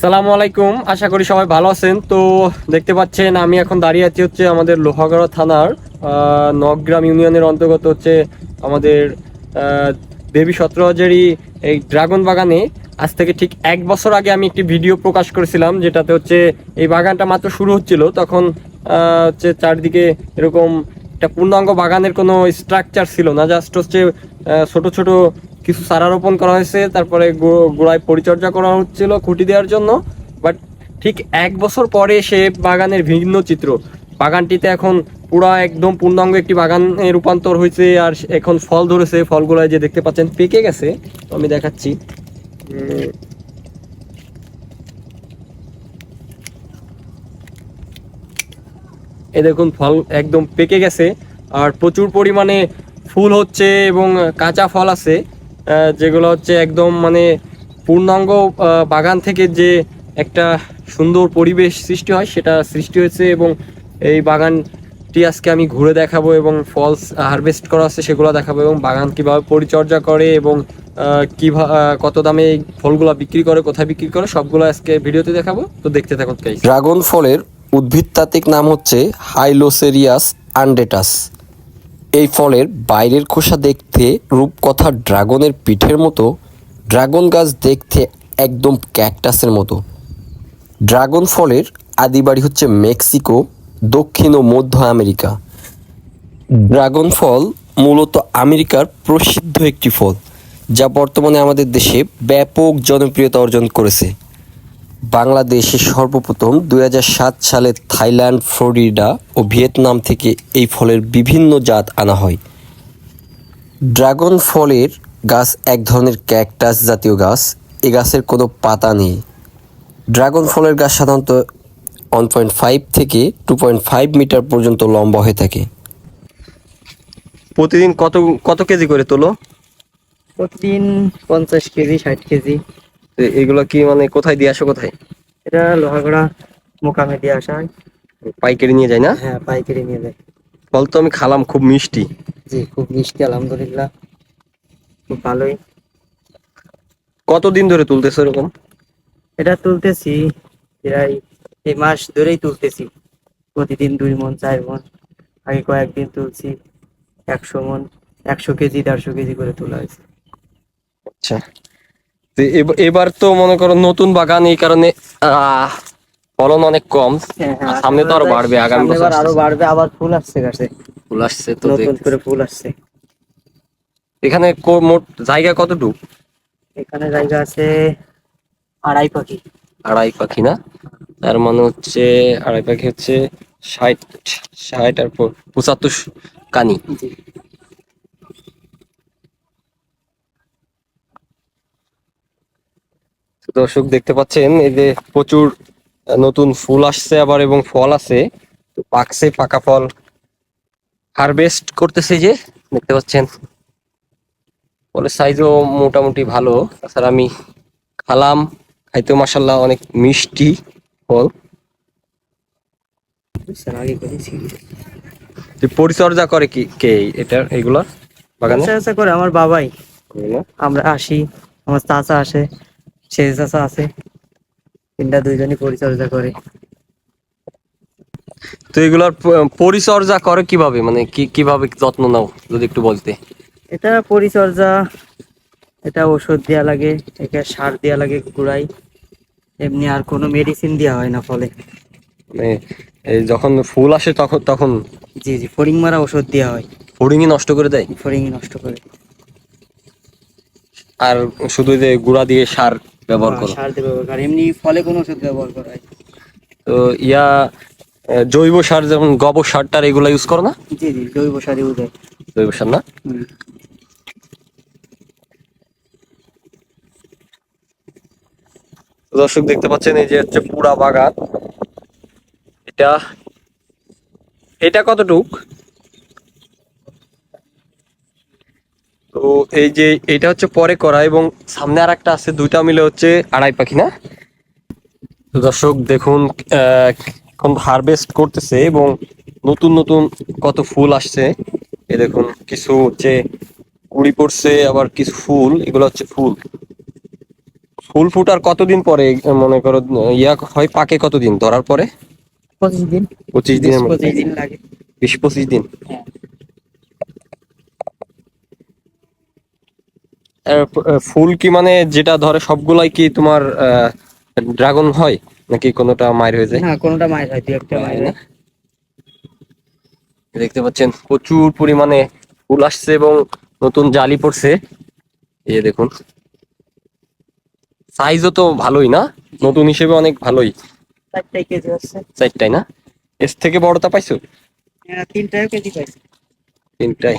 সালামু আলাইকুম আশা করি সবাই ভালো আছেন। তো দেখতে পাচ্ছেন আমি এখন দাঁড়িয়ে আছি হচ্ছে আমাদের লোহাগড়া থানার আহ, নগগ্রাম ইউনিয়নের অন্তর্গত হচ্ছে আমাদের দেবী সত্রহাজারি এই ড্রাগন বাগানে। আজ থেকে ঠিক এক বছর আগে আমি একটি ভিডিও প্রকাশ করেছিলাম যেটাতে হচ্ছে এই বাগানটা মাত্র শুরু হচ্ছিল। তখন হচ্ছে চারদিকে এরকম একটা পূর্ণাঙ্গ বাগানের কোনো স্ট্রাকচার ছিল না জাস্ট হচ্ছে ছোট ছোট কিছু চারা রোপণ করা হয়েছে, তারপরে গোড়ায় পরিচর্যা করা হচ্ছিল খুঁটি দেওয়ার জন্য বাট ঠিক এক বছর পরে সে বাগানের ভিন্ন চিত্র। বাগানটিতে এখন পুরো একদম পূর্ণাঙ্গ একটি বাগানে রূপান্তর হয়েছে, আর এখন ফল ধরেছে, ফলগুলো যে দেখতে পাচ্ছেন, পেকে গেছে। তো আমি দেখাচ্ছি। এ দেখুন, ফল একদম পেকে গেছে, আর প্রচুর পরিমাণে ফুল হচ্ছে এবং কাঁচা ফল আছে। যেগুলো হচ্ছে একদম মানে পূর্ণাঙ্গ বাগান থেকে যে একটা সুন্দর পরিবেশ সৃষ্টি হয়, সেটা সৃষ্টি হয়েছে এবং এই বাগানটি আজকে আমি ঘুরে দেখাবো এবং ফলস হারভেস্ট করা আছে সেগুলো দেখাবো এবং বাগান কীভাবে পরিচর্যা করে এবং কীভাবে কত দামে এই ফলগুলো বিক্রি করে, কোথায় বিক্রি করে, সবগুলো আজকে ভিডিওতে দেখাবো। তো দেখতে থাকুন ড্রাগন ফলের উদ্ভিদতাত্ত্বিক নাম হচ্ছে হাইলোসেরিয়াস আন্ডেটাস। এই ফলের বাইরের খোসা দেখতে রূপকথা ড্রাগনের পিঠের মতো, ড্রাগন গাছ দেখতে একদম ক্যাকটাসের মতো। ড্রাগন ফলের আদি বাড়ি হচ্ছে মেক্সিকো, দক্ষিণ ও মধ্য আমেরিকা। ড্রাগন ফল মূলত আমেরিকার প্রসিদ্ধ একটি ফল, যা বর্তমানে আমাদের দেশে ব্যাপক জনপ্রিয়তা অর্জন করেছে। বাংলাদেশে সর্বপ্রথম দুই হাজার সাত সালে থাইল্যান্ড ফ্লোরিডা ও ভিয়েতনাম থেকে এই ফলের বিভিন্ন জাত আনা হয়। ড্রাগন ফলের গাছ এক ধরনের ক্যাকটাস জাতীয় গাছ। এ গাছের কোনো পাতা নেই। ড্রাগন ফলের গাছ সাধারণত ওয়ান পয়েন্ট ফাইভ থেকে টু পয়েন্ট ফাইভ মিটার পর্যন্ত লম্বা হয়ে থাকে। প্রতিদিন কত কত কেজি করে তোলো? প্রতিদিন পঞ্চাশ কেজি ষাট কেজি। তো এগুলো কি মানে কোথায় দিয়ে আসো কোথায়? এটা লোহাগড়া মোকামে দিয়ে আসা হয়। পাইকারি নিয়ে যায় না? হ্যাঁ পাইকারি নিয়ে যায়। ফল তো আমি খালাম খুব মিষ্টি। জি খুব মিষ্টি আলহামদুলিল্লাহ। খুব ভালোই। কতদিন ধরে তুলতেছো এরকম? এটা তুলতেছি প্রায় এই মাস ধরেই তুলতেছি। প্রতিদিন দুই মন চার মন আগে কয়েকদিন তুলছি একশো মন একশো কেজি দেড়শো কেজি করে তোলা হয়েছে। আচ্ছা। এবার তো মনে করো নতুন বাগান এই কারণে ফলন অনেক কম। সামনে তো আরও বাড়বে আগামী বছর। আরও বাড়বে আবার ফুল আসছে গাছে। ফুল আসছে তো নতুন করে ফুল আসছে। এখানে মোট জায়গা কতটুকু? এখানে জায়গা আছে আড়াই পাখি। আড়াই পাখি না? তার মানে হচ্ছে আড়াই পাখি হচ্ছে ষাট ষাট আর পঁচাত্তর কানি জি তো দর্শক দেখতে পাচ্ছেন এই যে প্রচুর নতুন ফুল আসছে আবার এবং ফল আছে। পাকছে পাকা ফল হারভেস্ট করতেছে যে দেখতে পাচ্ছেন। ফলের সাইজও মোটামুটি ভালো তাছাড়া আমি খালাম খাইতে মাসাল্লাহ অনেক মিষ্টি ফল। পরিচর্যা করে কি কে এটা এগুলা? বাগানে? করে আমার বাবাই। আমরা আসি আমার চাচা আসে। শেষ চাচা আছে। তিনটা দুইজনই পরিচর্যা করে। তো এগুলোর পরিচর্যা করে কীভাবে? মানে কি কীভাবে যত্ন নাও? যদি একটু বলতে। এটা পরিচর্যা এটা ওষুধ দেওয়া লাগে এটা সার দেওয়া লাগে গুড়াই এমনি আর কোনো মেডিসিন দেওয়া হয় না ফলে। মানে যখন ফুল আসে তখন তখন? জি জি ফড়িং মারা ওষুধ দেওয়া হয়। ফড়িংই নষ্ট করে দেয়? ফড়িং নষ্ট করে। আর শুধু যে গুঁড়া দিয়ে সার ব্যবহার করো। সার আর এমনি ফলে কোনো ওষুধ ব্যবহার করা হয়? তো ইয়া জৈব সার যেমন গোবর সার টার এগুলা ইউজ করো না? জি জি জৈব সার ইউজ হয়। জৈব সার না। দর্শক দেখতে পাচ্ছেন এই যে হচ্ছে পুরা বাগান। এটা এটা কতটুক? তো এই যে এটা হচ্ছে পরে করা এবং সামনে আর একটা আছে দুইটা মিলে হচ্ছে আড়াই পাখি না? তো দর্শক দেখুন এখন হারভেস্ট করতেছে এবং নতুন নতুন কত ফুল আসছে। এ দেখুন কিছু হচ্ছে কুড়ি পড়ছে আবার কিছু ফুল এগুলো হচ্ছে ফুল। ফুল ফুটার কতদিন পরে মনে করো ইয়া হয় পাকে কতদিন ধরার পরে? পঁচিশ দিন। পঁচিশ দিনের মধ্যে। পঁচিশ দিন লাগে। বিশ পঁচিশ দিন হ্যাঁ। আর প- আহ, ফুল কি মানে যেটা ধরে সবগুলাই কি তোমার ড্রাগন হয়? নাকি কোনোটা মায়ের হয়ে যায়? না কোনোটা মায়ের হয় একটা মায়ের হয়। দেখতে পাচ্ছেন প্রচুর পরিমাণে ফুল আসছে এবং নতুন জালি পড়ছে। এই দেখুন। সাইজও তো ভালোই না? নতুন হিসেবে অনেক ভালোই। চারটাই না? এর থেকে বড়টা পাইছো? হ্যাঁ, তিনটাও কেজি পাইছে। তিনটাই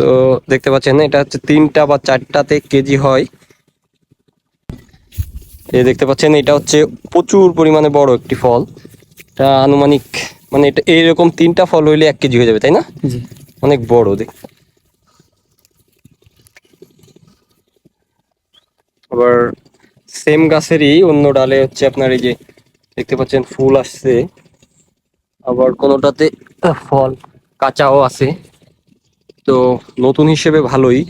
তো দেখতে পাচ্ছেন এটা হচ্ছে তিনটা বা চারটাতে কেজি হয়। এই দেখতে পাচ্ছেন এটা হচ্ছে প্রচুর পরিমাণে বড় একটি ফল। এটা আনুমানিক মানে এটা এইরকম তিনটা ফল হইলে এক কেজি হয়ে যাবে তাই না? অনেক বড় দেখ আবার সেম গাছেরই অন্য ডালে হচ্ছে আপনার এই যে দেখতে পাচ্ছেন ফুল আসছে। আবার কোনোটাতে ফল কাঁচাও আছে। তো নতুন হিসেবে ভালোই।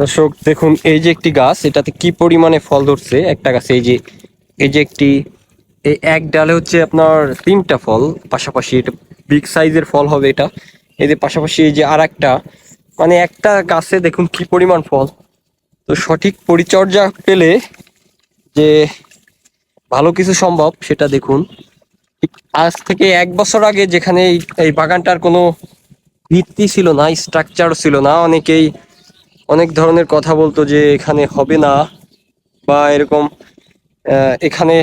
দর্শক, দেখুন, এই যে একটি গাছ, এটাতে কি পরিমাণে ফল ধরছে? একটা গাছে এই যে এই যে একটি, এই এক ডালে হচ্ছে আপনার তিনটা ফল, পাশাপাশি এটা বিগ সাইজের ফল হবে এটা। এই যে পাশাপাশি এই যে আর একটা মানে একটা গাছে দেখুন কি পরিমাণ ফল। তো সঠিক পরিচর্যা পেলে যে ভালো কিছু সম্ভব, সেটা দেখুন। আজ থেকে এক বছর আগে যেখানে এই- বাগানটার কোনো ভিত্তি ছিল না স্ট্রাকচার ছিল না, অনেকেই অনেক ধরনের কথা বলতো যে এখানে হবে না বা এরকম এখানে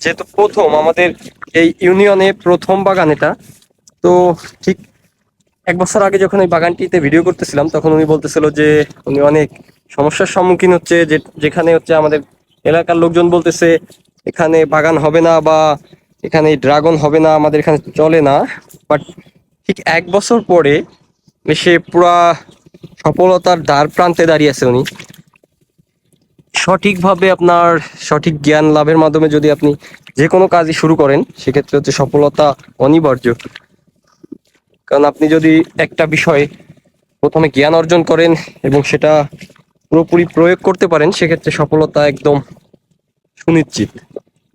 যেহেতু প্রথম আমাদের এই ইউনিয়নে প্রথম বাগান এটা, তো ঠিক এক বছর আগে যখন এই বাগানটিতে ভিডিও করতেছিলাম, তখন উনি বলতেছিল যে উনি অনেক সমস্যার সম্মুখীন হচ্ছে, যে, যেখানে হচ্ছে আমাদের এলাকার লোকজন বলতেছে এখানে বাগান হবে না বা এখানে ড্রাগন হবে না, আমাদের এখানে চলে না। বাট ঠিক এক বছর পরে সে পুরা সফলতার দ্বার প্রান্তে দাঁড়িয়ে আছে উনি। সঠিকভাবে আপনার সঠিক জ্ঞান লাভের মাধ্যমে যদি আপনি যে কোনো কাজই শুরু করেন, সেক্ষেত্রে হচ্ছে সফলতা অনিবার্য। কারণ আপনি যদি একটা বিষয়ে প্রথমে জ্ঞান অর্জন করেন এবং সেটা পুরোপুরি প্রয়োগ করতে পারেন, সেক্ষেত্রে সফলতা একদম সুনিশ্চিত।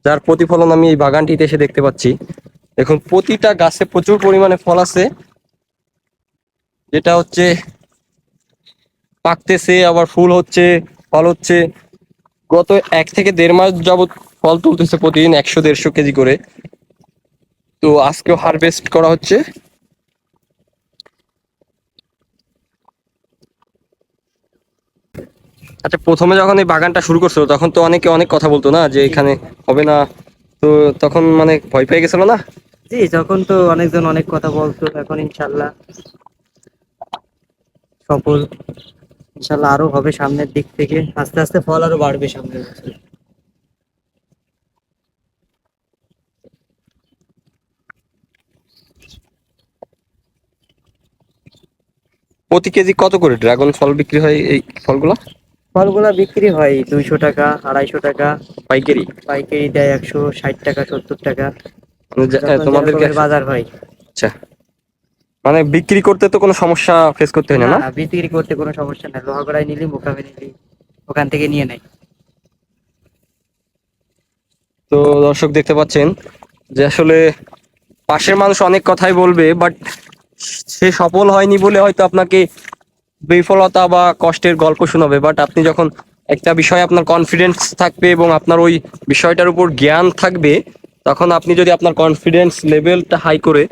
যার প্রতিফলন আমি এই বাগানটিতে এসে দেখতে পাচ্ছি। দেখুন, প্রতিটা গাছে প্রচুর পরিমাণে ফল আছে। যেটা হচ্ছে, পাকতেছে, আবার ফুল হচ্ছে, ফল হচ্ছে। গত এক থেকে দেড় মাস যাবৎ ফল তুলতেছে প্রতিদিন একশো দেড়শো কেজি করে। তো আজকেও হারভেস্ট করা হচ্ছে। আচ্ছা প্রথমে যখন এই বাগানটা শুরু করছিল তখন তো অনেকে অনেক কথা বলতো না যে এখানে হবে না। তো তখন মানে ভয় পেয়ে গেছিল না? জি যখন তো অনেকজন অনেক কথা বলতো এখন ইনশাল্লাহ সফল। ইনশাল্লাহ আরও হবে সামনের দিক থেকে। আস্তে আস্তে ফল আরও বাড়বে সামনের বছর। প্রতি কেজি কত করে ড্রাগন ফল বিক্রি হয় এই ফলগুলো? ফলগুলা বিক্রি হয় দুইশো টাকা আড়াইশো টাকা। পাইকারি? পাইকারি দেয় একশো ষাট টাকা সত্তর টাকা। মানে যেরকমের বাজার হয়। আচ্ছা। মানে বিক্রি করতে তো কোনো সমস্যা ফেস করতে হয় না না? না বিক্রি করতে কোনো সমস্যা নাই। লোহাগড়ায় নিলি মোকামে নিলি ওখান থেকে নিয়ে নেয়। তো দর্শক দেখতে পাচ্ছেন যে আসলে পাশের মানুষ অনেক কথাই বলবে বাট সে সফল হয়নি বলে হয়তো আপনাকে বিফলতা বা কষ্টের গল্প শোনাবে বাট আপনি যখন একটা বিষয়ে আপনার কনফিডেন্স থাকবে এবং আপনার ওই বিষয়টার উপর জ্ঞান থাকবে, তখন আপনি যদি আপনার কনফিডেন্স লেভেলটা হাই করে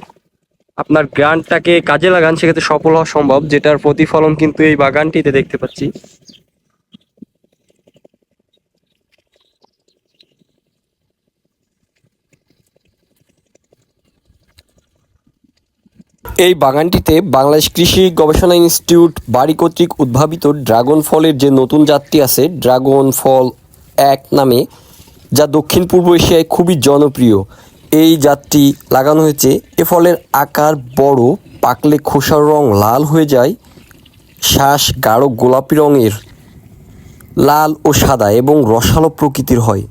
আপনার জ্ঞানটাকে কাজে লাগান, সেক্ষেত্রে সফল হওয়া সম্ভব, যেটার প্রতিফলন কিন্তু এই বাগানটিতে দেখতে পাচ্ছি। এই বাগানটিতে বাংলাদেশ কৃষি গবেষণা ইনস্টিটিউট বাড়ি কর্তৃক উদ্ভাবিত ড্রাগন ফলের যে নতুন জাতটি আছে, ড্রাগন ফল এক নামে, যা দক্ষিণ পূর্ব এশিয়ায় খুবই জনপ্রিয়। এই জাতটি লাগানো হয়েছে। এ ফলের আকার বড়, পাকলে খোসার রং লাল হয়ে যায় শ্বাস গাঢ় গোলাপি রঙের, লাল ও সাদা এবং রসালো প্রকৃতির হয়।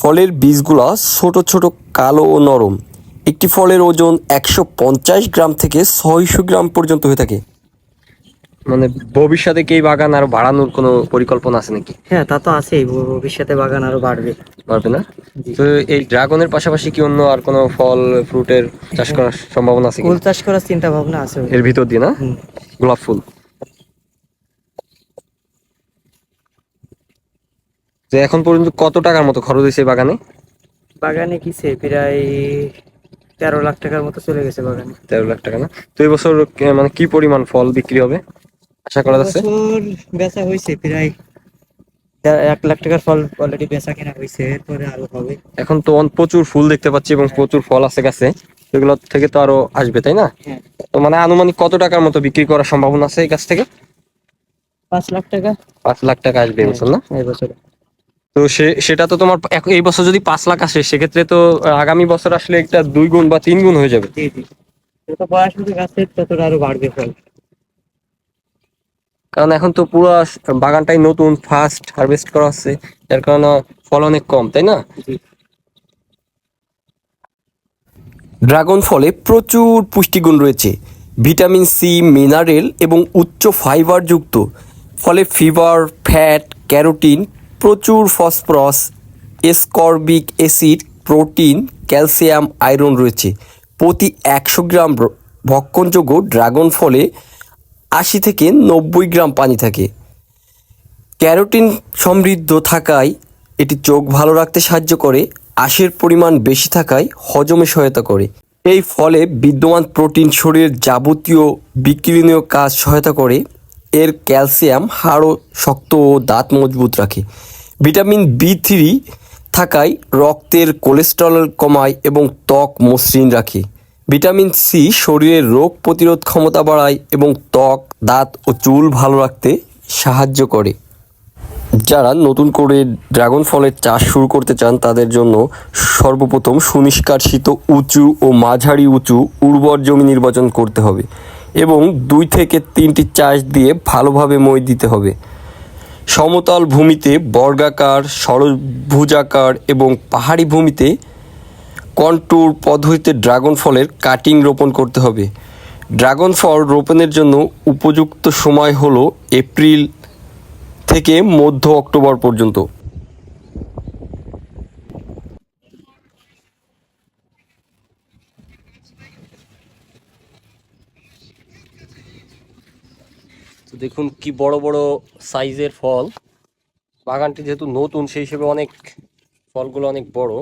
ফলের বীজগুলা ছোট ছোট কালো ও নরম। একটি ফলের ওজন একশো পঞ্চাশ গ্রাম থেকে ছয়শো গ্রাম পর্যন্ত হয়ে থাকে। মানে ভবিষ্যতে কি বাগান আরও বাড়ানোর কোনো পরিকল্পনা আছে নাকি? হ্যাঁ তা তো আছেই। ভবিষ্যতে বাগান আরও বাড়বে। বাড়বে না? তো এই ড্রাগনের পাশাপাশি কি অন্য আর কোনো ফল ফ্রুটের চাষ করার সম্ভাবনা আছে কি? ফুল চাষ করার চিন্তা ভাবনা আছে এর ভিতর দিয়ে না? গোলাপ ফুল। তো এখন পর্যন্ত কত টাকার মতো খরচ হয়েছে বাগানে? বাগানে কিসে প্রায় তেরো লাখ টাকার মতো চলে গেছে বাগানে। তেরো লাখ টাকা না? তো এই বছর মানে কি পরিমাণ ফল বিক্রি হবে? আশা করা যাচ্ছে? বেচা হয়েছে প্রায় এক লাখ টাকার ফল অলরেডি বেচা কেনা হয়েছে এরপরে আরও হবে। এখন তো প্রচুর ফুল দেখতে পাচ্ছি এবং প্রচুর ফল আছে গাছে। সেগুলো থেকে তো আরও আসবে তাই না? হ্যাঁ। তো মানে আনুমানিক কত টাকার মতো বিক্রি করার সম্ভাবনা আছে এই গাছ থেকে? পাঁচ লাখ টাকা। পাঁচ লাখ টাকা আসবে এই বছর না? এই বছরে। তো সে সেটা তো তোমার এই বছর যদি পাঁচ লাখ আসে সেক্ষেত্রে তো আগামী বছর আসলে একটা দুই গুণ বা তিন গুণ হয়ে যাবে। জি জি। যত বয়স হবে গাছের ততটা আরও বাড়বে ফল। কারণ এখন তো পুরো বাগানটাই নতুন ফার্স্ট হারভেস্ট করা হচ্ছে। যার কারণে ফল অনেক কম তাই না? ড্রাগন ফলে প্রচুর পুষ্টিগুণ রয়েছে। ভিটামিন সি মিনারেল এবং উচ্চ ফাইবার যুক্ত। ফলে ফিভার ফ্যাট ক্যারোটিন প্রচুর phosphorus, ascorbic acid, protein, calcium, iron রয়েছে। প্রতি একশো গ্রাম ভক্ষণযোগ্য ড্রাগন ফলে আশি থেকে নব্বই গ্রাম পানি থাকে। ক্যারোটিন সমৃদ্ধ থাকায় এটি চোখ ভালো রাখতে সাহায্য করে, আঁশের পরিমাণ বেশি থাকায় হজমে সহায়তা করে। এই ফলে বিদ্যমান প্রোটিন শরীরের যাবতীয় বিক্রিনীয় কাজ সহায়তা করে। এর ক্যালসিয়াম, হাড়ও শক্ত ও দাঁত মজবুত রাখে। ভিটামিন বি থ্রি থাকায় রক্তের কোলেস্টেরল কমায় এবং ত্বক মসৃণ রাখে। ভিটামিন সি শরীরের রোগ প্রতিরোধ ক্ষমতা বাড়ায় এবং ত্বক, দাঁত ও চুল ভালো রাখতে সাহায্য করে। যারা নতুন করে ড্রাগন ফলের চাষ শুরু করতে চান, তাদের জন্য সর্বপ্রথম সুনিষ্কাশিত উঁচু ও মাঝারি উঁচু উর্বর জমি নির্বাচন করতে হবে এবং দুই থেকে তিনটি চাষ দিয়ে ভালোভাবে মই দিতে হবে। সমতল ভূমিতে বর্গাকার সরভুজাকার এবং পাহাড়ি ভূমিতে কন্ট্যুর পদ্ধতিতে ড্রাগন ফলের কাটিং রোপণ করতে হবে। ড্রাগন ফল রোপণের জন্য উপযুক্ত সময় হলো এপ্রিল থেকে মধ্য অক্টোবর পর্যন্ত। দেখুন কি বড় বড় সাইজের ফল। বাগানটি যেহেতু নতুন, সেই হিসেবে অনেক ফলগুলো অনেক বড়।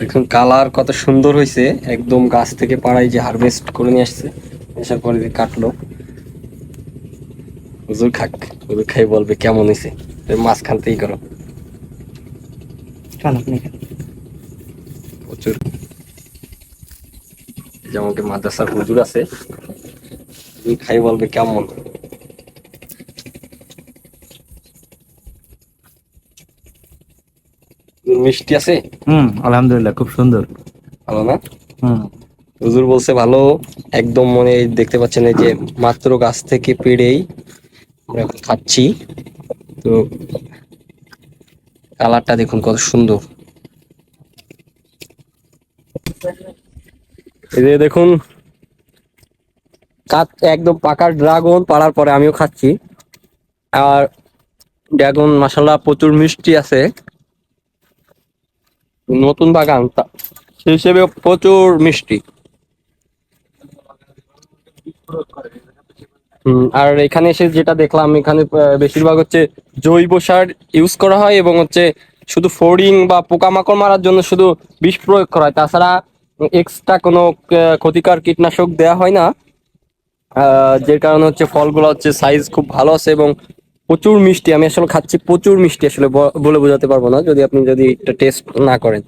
দেখুন কালার কত সুন্দর হয়েছে। একদম গাছ থেকে পাড়াই যে হারভেস্ট করে নিয়ে আসছে আসার পরে কাটলো। হুজুর খাক হুজুর খাই বলবে কেমন হয়েছে মাঝখান থেকেই করো। প্রচুর। যেমন কি মাদ্রাসার হুজুর আছে উনি খাই বলবে কেমন? মিষ্টি আছে? হুম আলহামদুলিল্লাহ খুব সুন্দর। ভালো না? হুম। হুজুর বলছে ভালো একদম মনে দেখতে পাচ্ছেন এই যে মাত্র গাছ থেকে পেড়েই আমরা খাচ্ছি। তো কালারটা দেখুন কত সুন্দর। এই যে দেখুন একদম পাকা ড্রাগন পাড়ার পরে আমিও খাচ্ছি। আর ড্রাগন মাসাল্লাহ প্রচুর মিষ্টি আছে। নতুন বাগান সেই হিসেবে প্রচুর মিষ্টি। আর এখানে এসে যেটা দেখলাম, এখানে বেশিরভাগ হচ্ছে জৈব সার ইউজ করা হয় এবং হচ্ছে শুধু ফোরিং বা পোকামাকড় মারার জন্য শুধু বিষ প্রয়োগ করা হয়। তাছাড়া এক্সট্রা কোনো ক্ষতিকর কীটনাশক দেওয়া হয় না। যে কারণে হচ্ছে ফলগুলো হচ্ছে সাইজ খুব ভালো আছে এবং প্রচুর মিষ্টি, আমি আসলে খাচ্ছি প্রচুর মিষ্টি, আসলে বলে বোঝাতে পারব না, যদি আপনি যদি একটা টেস্ট না করেন।